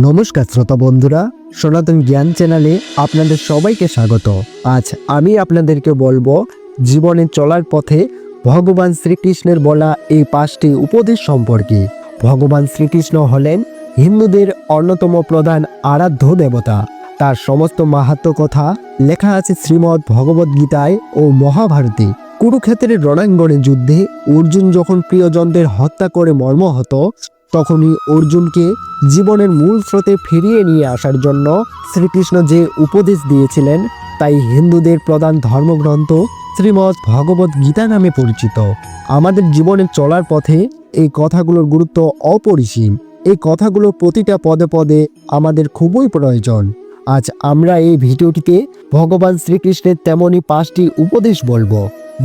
নমস্কার শ্রোতা বন্ধুরা, সনাতন জ্ঞান চ্যানেলে আপনাদের সবাইকে স্বাগত। আজ আমি আপনাদেরকে বলব, জীবনে চলার পথে ভগবান শ্রীকৃষ্ণের বলা এই পাঁচটি উপদেশ সম্পর্কে। ভগবান শ্রীকৃষ্ণ হলেন হিন্দুদের অন্যতম প্রধান আরাধ্য দেবতা। তার সমস্ত মাহাত্ম কথা লেখা আছে শ্রীমদ্ ভগবদ গীতায় ও মহাভারতে। কুরুক্ষেত্রের রণাঙ্গনে যুদ্ধে অর্জুন যখন প্রিয়জনদের হত্যা করে মর্মহত তখনই অর্জুনকে জীবনের মূল স্রোতে ফিরিয়ে নিয়ে আসার জন্য শ্রীকৃষ্ণ যে উপদেশ দিয়েছিলেন, তাই হিন্দুদের প্রধান ধর্মগ্রন্থ শ্রীমৎ ভগবত গীতা নামে পরিচিত। আমাদের জীবনে চলার পথে এই কথাগুলোর গুরুত্ব অপরিসীম। এই কথাগুলো প্রতিটা পদে পদে আমাদের খুবই প্রয়োজন। আজ আমরা এই ভিডিওটিতে ভগবান শ্রীকৃষ্ণের তেমনই পাঁচটি উপদেশ বলব,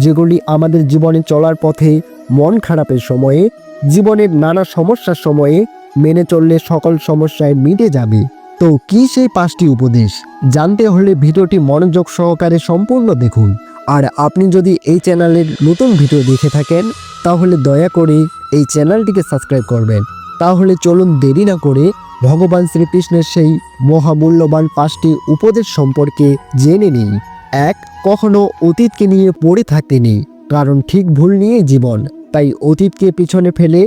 যেগুলি আমাদের জীবনে চলার পথে মন খারাপের সময়ে জীবনের নানা সমস্যার সময়ে মেনে চললে সকল সমস্যায় মিটে যাবে। তো কি সেই পাঁচটি উপদেশ? জানতে হলে ভিডিওটি মনোযোগ সহকারে সম্পূর্ণ দেখুন। আর আপনি যদি এই চ্যানেলের নতুন ভিডিও দেখে থাকেন, তাহলে দয়া করে এই চ্যানেলটিকে সাবস্ক্রাইব করবেন। তাহলে চলুন দেরি না করে ভগবান শ্রীকৃষ্ণের সেই মহামূল্যবান পাঁচটি উপদেশ সম্পর্কে জেনে নিই। এক, কখনো অতীতকে নিয়ে পড়ে থাকতে নেই, কারণ ঠিক ভুল নিয়ে জীবন। তাই অতীতকে পিছনে ফেলে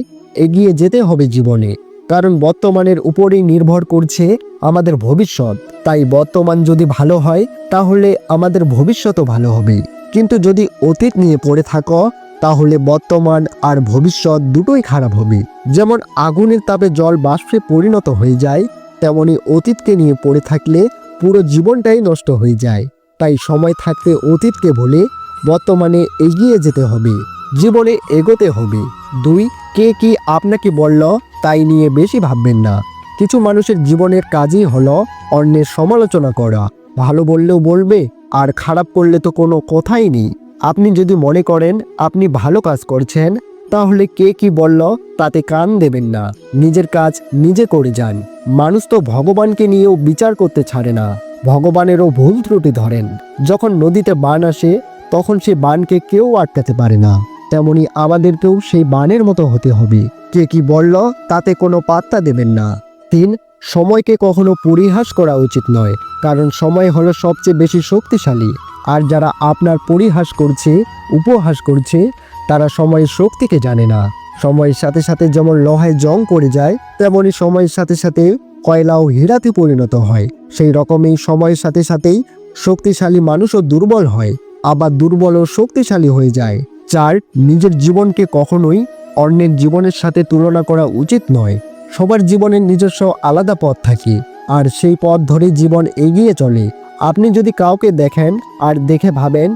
এগিয়ে যেতে হবে জীবনে, কারণ বর্তমানের উপরেই নির্ভর করছে আমাদের ভবিষ্যৎ। তাই বর্তমান যদি ভালো হয়, তাহলে আমাদের ভবিষ্যতও ভালো হবে। কিন্তু যদি অতীত নিয়ে পড়ে থাকো, তাহলে বর্তমান আর ভবিষ্যৎ দুটোই খারাপ হবে। যেমন আগুনের তাপে জল বাষ্পে পরিণত হয়ে যায়, তেমনি অতীতকে নিয়ে পড়ে থাকলে পুরো জীবনটাই নষ্ট হয়ে যায়। তাই সময় থাকতে অতীতকে বলে বর্তমানে এগিয়ে যেতে হবে। জীবনে এগোতে হবে। দুই, কে কি আপনাকে বলল? তাই নিয়ে বেশি ভাববেন না। কিছু মানুষের জীবনের কাজই হলো অন্যের সমালোচনা করা। ভালো বললেও বলবে, আর খারাপ করলে তো কোনো কথাই নেই। আপনি যদি মনে করেন আপনি ভালো কাজ করছেন, তাহলে কে কি বলল তাতে কান দেবেন না। নিজের কাজ নিজে করে যান। মানুষ তো ভগবানকে নিয়েও বিচার করতে ছাড়ে না। ভগবানেরও ভুল ত্রুটি ধরেন। যখন নদীতে বান আসে, তখন সে বানকে কেউ আটকাতে পারে না। তেমনি আমাদেরকেও সেই বানের মতো হতে হবে। কে কি বলল, তাতে কোনো পাত্তা দেবেন না। তিন, সময়কে কখনো পরিহাস করা উচিত নয়, কারণ সময় হলো সবচেয়ে বেশি শক্তিশালী। আর যারা আপনার পরিহাস করছে, উপহাস করছে, তারা সময়ের শক্তিকে জানে না। সময়ের সাথে সাথে যেমন লোহায় জং করে যায়, তেমনি সময়ের সাথে সাথে কয়লাও হীরাতে পরিণত হয়। সেই রকমই সময়ের সাথে সাথেই শক্তিশালী মানুষও দুর্বল হয়, আবার দুর্বল ও শক্তিশালী হয়ে যায়। চার, নিজের জীবনকে কখনোই অন্যের জীবনের সাথে তুলনা করা উচিত নয়। সবার জীবনের নিজস্ব আলাদা পথ থাকে, আর সেই পথ ধরে জীবন এগিয়ে চলে। আপনি যদি কাউকে দেখেন আর দেখে ভাবেন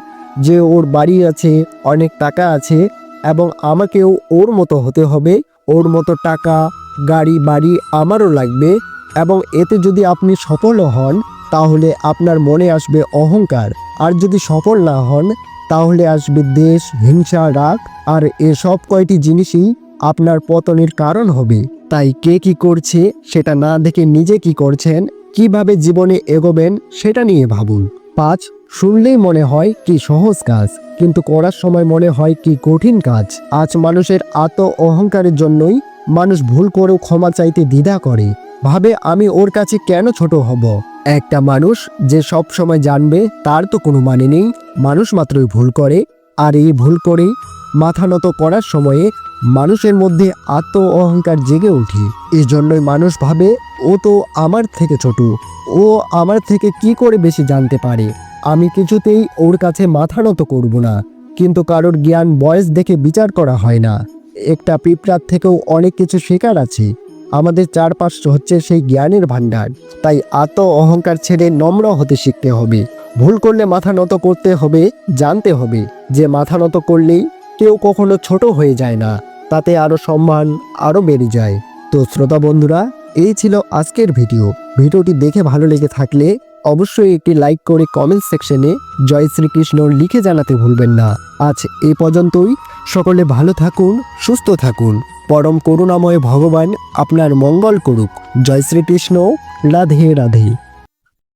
যে ওর বাড়ি আছে, অনেক টাকা আছে এবং আমাকেও ওর মতো হতে হবে, ওর মতো টাকা, গাড়ি, বাড়ি আমারও লাগবে এবং এতে যদি আপনি সফলও হন, তাহলে আপনার মনে আসবে অহংকার। আর যদি সফল না হন তাহলে আসবে দেশ, হিংসা, রাগ, আর এসব কয়টি জিনিসই আপনার পতনের কারণ হবে। তাই কে কি করছে সেটা না দেখে নিজে কি করছেন, কীভাবে জীবনে এগোবেন সেটা নিয়ে ভাবুন। পাঁচ, শুনলেই মনে হয় কি সহজ কাজ, কিন্তু করার সময় মনে হয় কি কঠিন কাজ। আজ মানুষের আত্ম অহংকারের জন্যই মানুষ ভুল করেও ক্ষমা চাইতে দ্বিধা করে। ভাবে, আমি ওর কাছে কেন ছোট হব? একটা মানুষ যে সব সময় জানবে, তার তো কোনো মানে নেই। মানুষ মাত্রই ভুল করে, আর এই ভুল করেই মাথা নত করার সময়ে মানুষের মধ্যে আত্ম অহংকার জেগে ওঠে। এই জন্যই মানুষ ভাবে, ও তো আমার থেকে ছোট। ও আমার থেকে কি করে বেশি জানতে পারে? আমি কিছুতেই ওর কাছে মাথা নত করব না। কিন্তু কারোর জ্ঞান, বয়স দেখে বিচার করা হয় না। একটা পিঁপড়ার থেকেও অনেক কিছু শেখার আছে। আমাদের চারপাশ হচ্ছে সেই জ্ঞানের ভাণ্ডার। তাই আত্ম অহংকার ছেড়ে নম্র হতে শিখতে হবে। ভুল করলে মাথা নত করতে হবে, জানতে হবে যে মাথা নত করলেই কেউ কখনো ছোট হয়ে যায় না। তাতে আরও সম্মান আরও বেড়ে যায়। তো শ্রোতা বন্ধুরা, এই ছিল আজকের ভিডিও। ভিডিওটি দেখে ভালো লেগে থাকলে অবশ্যই একটি লাইক করে কমেন্ট সেকশনে জয় শ্রীকৃষ্ণ লিখে জানাতে ভুলবেন না। আজ এ পর্যন্তই। সকলে ভালো থাকুন, সুস্থ থাকুন। পরম করুণাময় ভগবান আপনার মঙ্গল করুক। জয় শ্রীকৃষ্ণ। রাধে রাধে।